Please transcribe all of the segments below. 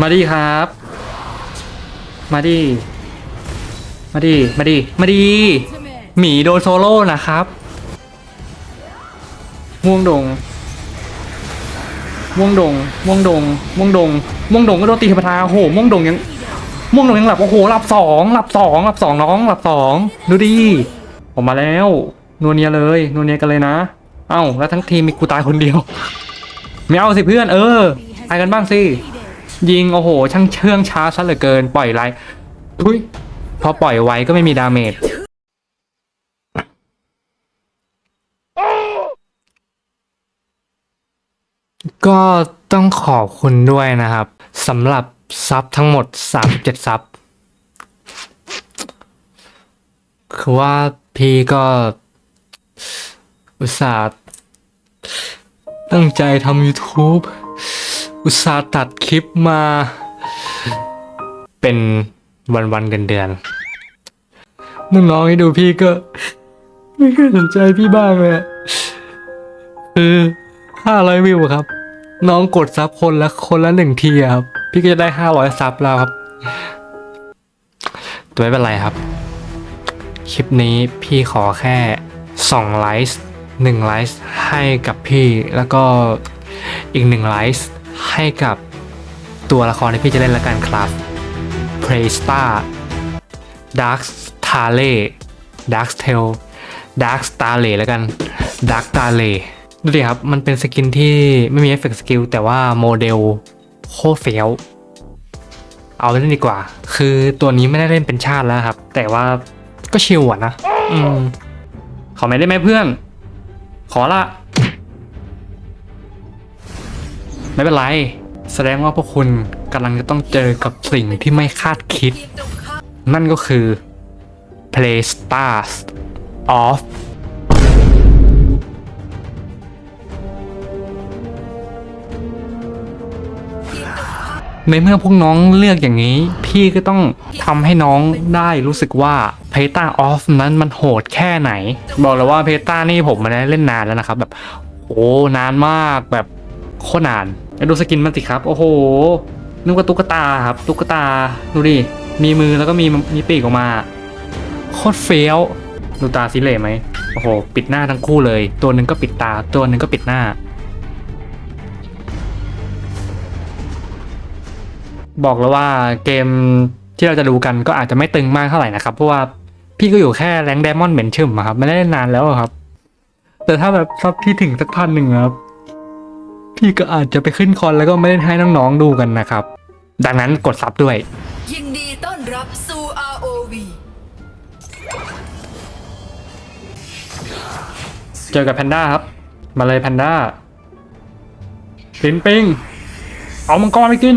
มาดีครับ มาดี มาดี มาดี มาดี หมีโดนโซโล่นะครับ ม่วงดง ม่วงดง ม่วงดง ม่วงดง ม่วงดงก็โดนตีธรรมดาโอ้โห ม่วงดงยัง ม่วงดงยังหลับ โอ้โห หลับสอง หลับสอง หลับสองน้อง หลับสอง ดูดิออกมาแล้ว นัวเนียเลย นัวเนียกันเลยนะ เอ้า แล้วทั้งทีมมีกูตายคนเดียว ไม่เอาสิเพื่อน เออ ตายกันบ้างสิ ยิง โอ้โห ช่างเชื่องช้าซะเหลือเกิน ปล่อยไรทุยพอปล่อยไว้ก็ไม่มีดาเมจก็ต้องขอบคุณด้วยนะครับสำหรับซับทั้งหมด 37 ซับ คือว่าพี่ก็ อุตส่าห์ตั้งใจทำ YouTube อุตส่าห์ตัดคลิปมา เป็นวันวันๆเดือนเดือนน้องๆให้ดูพี่ก็ ไม่เคยสนใจพี่บ้างเลยอะคือห้าร้อยวิวครับ น้องกดซับคนละคนละหนึ่งทีครับ พี่ก็จะได้ห้าร้อยซับแล้วครับตัวไม่เป็นไรครับ คลิปนี้พี่ขอแค่2ไลค์1ไลค์ให้กับพี่แล้วก็อีก1ไลค์ ให้กับตัวละครที่พี่จะเล่นละกันครับ p r a y s t a r Dark t a l e Dark Tail Dark Star l e แล้วกัน Dark t a l e ดูดิครับ มันเป็นสกินที่ไม่มีเอฟเฟกต์สกิลแต่ว่าโมเดลโคตรเฟี้ยวเอาเล่นดีกว่า คือตัวนี้ไม่ได้เล่นเป็นชาติแล้วครับ แต่ว่าก็ชิลอะนะ อืม ขอไม่ได้ไหมเพื่อน ขอละ ไม่เป็นไร แสดงว่าพวกคุณกำลังจะต้องเจอกับสิ่งที่ไม่คาดคิด นั่นก็คือ Play Stars of ในเมื่อพวกน้องเลือกอย่างนี้ พี่ก็ต้องทำให้น้องได้รู้สึกว่าเพตาออฟนั้นมันโหดแค่ไหน บอกเลยว่าเพตานี่ผมมาได้เล่นนานแล้วนะครับ แบบโอ้นานมากแบบ โคตรนานแล้วดูสกินมันสิครับ โอ้โหนึกว่าตุ๊กตาครับ ตุ๊กตาดูดิมีมือแล้วก็มีมีปีกออกมาโคตรเฟี้ยวดูตาซิเล่ไหมโอ้โห ปิดหน้าทั้งคู่เลย ตัวหนึ่งก็ปิดตา ตัวหนึ่งก็ปิดหน้า บอกแล้วว่าเกมที่เราจะดูกันก็อาจจะไม่ตึงมากเท่าไหร่นะครับ เพราะว่าพี่ก็อยู่แค่แรงไดมอนด์เหม็นชึมครับ ไม่ได้นานแล้วครับ แต่ถ้าแบบซับพี่ถึงสักพันหนึ่งครับ พี่ก็อาจจะไปขึ้นคอนแล้วก็ไม่ได้ให้น้องๆดูกันนะครับ ดังนั้นกดซับด้วย ยินดีต้อนรับสู่ ROV เจอกับแพนด้าครับ มาเลยแพนด้าลินปิง เอามังกรไปกิน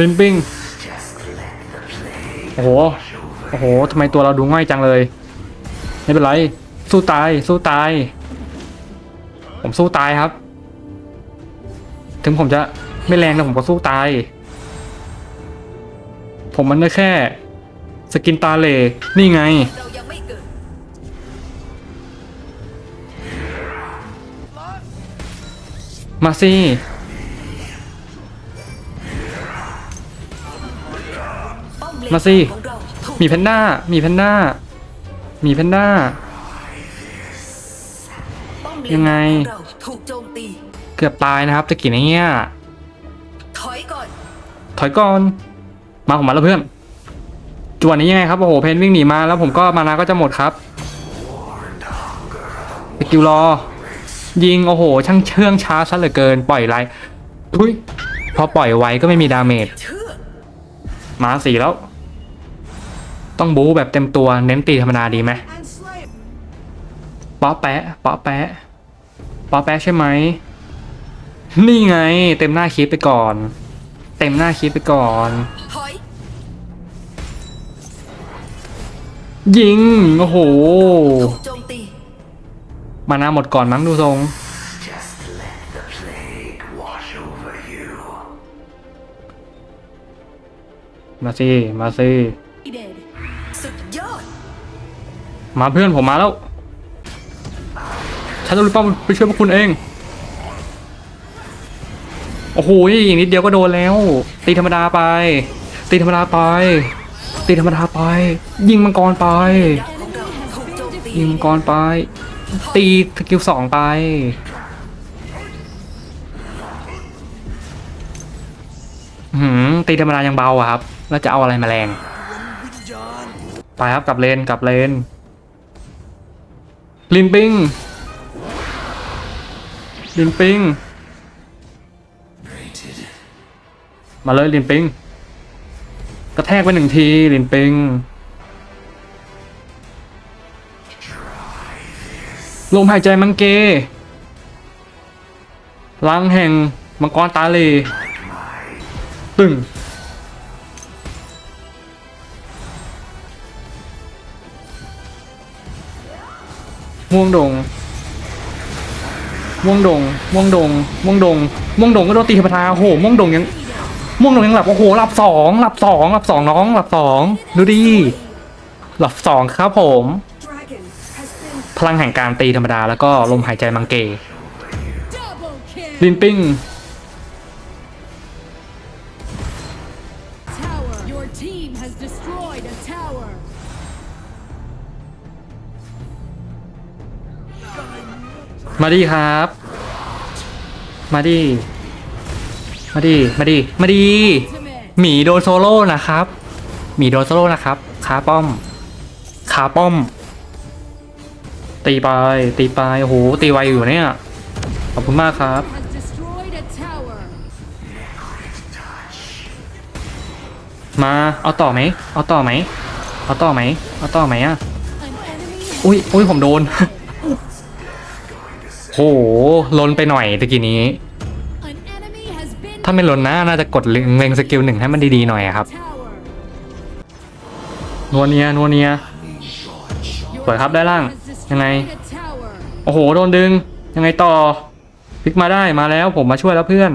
ลินปิง โอ้โห โอ้โหทำไมตัวเราดูง่อยจังเลย ไม่เป็นไร สู้ตาย สู้ตาย ผมสู้ตายครับ ถึงผมจะไม่แรงแต่ผมก็สู้ตาย ผมมันได้แค่ สกินตาเลนี่ไงเรายังไม่เกิดมาสิมาสิของเราถูกมีแพนด้า มีแพนด้า มีแพนด้า เลนยังไงของเราถูกโจมตี เกือบตายนะครับตะกี้เนี่ยถอยก่อนถอยก่อน มาผมมาแล้วเพื่อนจวนนี้ยังไงครับโอ้โหเพนวิ่งหนีมาแล้วผมก็มานาก็จะหมดครับสกิลรอ ยิงโอ้โห ช่างเชื่องช้าซะเหลือเกิน ปล่อยไรทุยพอปล่อยไว้ก็ไม่มีดาเมจเชื่อมาสี่แล้ว ต้องบู๊แบบเต็มตัวเน้นตีธรรมดาดีไหมป๊อแปะป๊อแปะ ป๊อแปะใช่ไหม นี่ไง เต็มหน้าคลิปไปก่อน เต็มหน้าคลิปไปก่อนถอยยิง โอ้โหถูกโจมตีมานาหมดก่อนมั้งดูทรง มาสิ มาสิสุดยอดมาเพื่อนผมมาแล้วฉั นจะรีบป้อมไปช่วยพวกคุณเอง โอ้โหอีกนิดเดียวก็โดนแล้ว ตีธรรมดาไป ตีธรรมดาไป ตีธรรมดาไป ยิงมังกรไป ยิงมังกรไป ตีสกิลสองไปหืมตีธรรมดายังเบาอะครับ แล้วจะเอาอะไรมาแรง ไปครับกลับเลนกลับเลนลินปิง ลินปิง มาเลยลินปิง กระแทกไปหนึ่งทีลินปิงลมหายใจมังเกล้างแห่งมังกรตาเลตึงม่วงดง ม่วงดงม่วงดงม่วงดงม่วงดงก็โดนตีธรรมดาโอ้โหม่วงดงยังม่วงดงยังหลับโอ้โหหลับสองหลับสองหลับสองน้องหลับสองดูดิหลับสองครับผม พลังแห่งการตีธรรมดาแล้วก็ลมหายใจมังเก Double kill. ลินปิ้ง มาดีครับ มาดี มาดี มาดี มาดี หมีโดนโซโล่นะครับ หมีโดนโซโล่นะครับ ขาป้อม ขาป้อม ตีไป ตีไป โอ้โห ตีไวอยู่เนี่ย ขอบคุณมากครับ มา เอาต่อไหม เอาต่อไหม เอาต่อไหม เอาต่อไหมอะ อุ้ยอุ้ยผมโดน โหลนไปหน่อยตะกี้นี้ ถ้าไม่ลนนะน่าจะกดเล็งสกิลหนึ่งให้มันดีๆหน่อยครับนัวเนียนัวเนีย Your สวยครับได้ล่างยังไง โอ้โหโดนดึง ยังไงต่อพลิกมาได้มาแล้ว ผมมาช่วยแล้วเพื่อน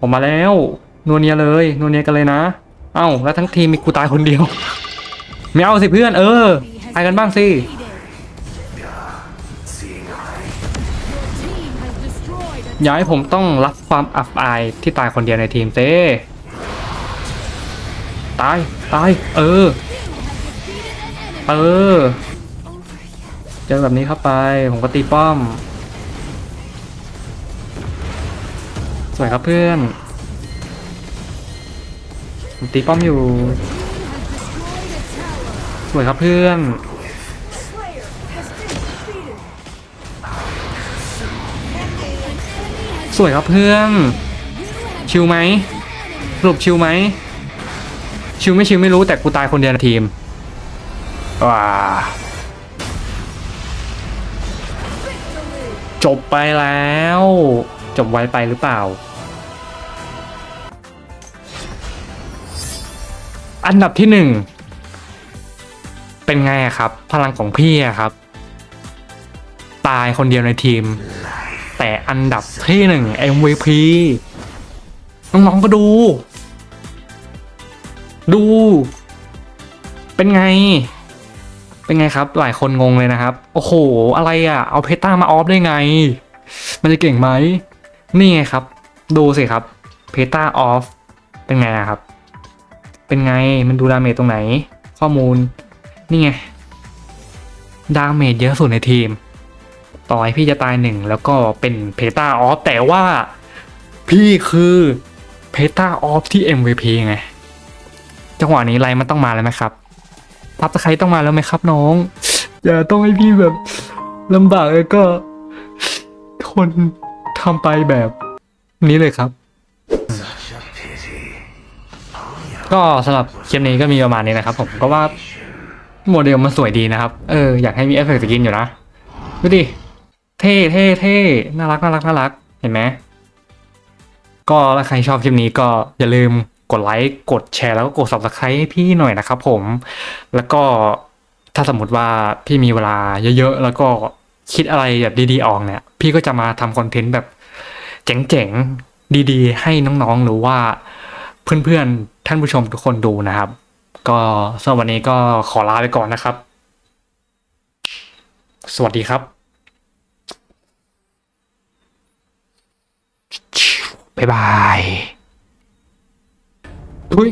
ผมมาแล้วนัวเนียเลยนัวเนียกันเลยนะ เอ้าแล้วทั้งทีมมีกูตายคนเดียวไม่เอาสิเพื่อน เออไปกันบ้างสิ ย่าให้ผมต้องรับความอับอายที่ตายคนเดียวในทีมเต้ตาย ตาย เออ เออ เจอแบบนี้เข้าไป ผมก็ตีป้อม สวยครับเพื่อน ผมตีป้อมอยู่ สวยครับเพื่อน สวยครับเพื่อน ชิวไหมสรุปชิวไหม ชิวไม่ชิวไม่รู้แต่กูตายคนเดียวในทีม ว้า จบไปแล้ว จบไวไปหรือเปล่า อันดับที่หนึ่ง เป็นไงครับ พลังของพี่ครับ ตายคนเดียวในทีม แต่อันดับที่หนึ่ง MVP น้องๆก็ดู ดู เป็นไง เป็นไงครับ หลายคนงงเลยนะครับ โอ้โห อะไรอะ เอาเพต้ามาออฟได้ไง มันจะเก่งไหม นี่ไงครับ ดูสิครับ เพต้าออฟ เป็นไงครับ เป็นไง มันดูดาเมจตรงไหน ข้อมูล นี่ไง ดาเมจเยอะสุดในทีม ต่อให้พี่จะตายหนึ่งแล้วก็เป็นเพตาออฟแต่ว่าพี่คือเพตาออฟที่ MVP ไง จังหวะนี้ไรมันต้องมาแล้วไหมครับทับตะไคร้ต้องมาแล้วไหมครับน้อง อย่าต้องให้พี่แบบลำบากแล้วก็ทนทำไปแบบนี้เลยครับ ก็สำหรับคลิปนี้ก็มีประมาณนี้นะครับ ผมก็ว่าโมเดลมันสวยดีนะครับ เออ อยากให้มีเอฟเฟกต์สกินอยู่นะ ดูดิ เท่เท่เท่น่ารักน่ารักน่ารัก เห็นไหมก็ถ้าใครชอบคลิปนี้ก็อย่าลืมกดไลค์กดแชร์แล้วก็กด subscribe ให้พี่หน่อยนะครับผม แล้วก็ถ้าสมมติว่าพี่มีเวลาเยอะๆ แล้วก็คิดอะไรแบบดีๆออกเนี่ย พี่ก็จะมาทำคอนเทนต์แบบเจ๋งๆ ดีๆ ให้น้องๆ หรือว่าเพื่อนๆ ท่านผู้ชมทุกคนดูนะครับ ก็สำหรับวันนี้ก็ขอลาไปก่อนนะครับ สวัสดีครับ บ๊ายบายทุย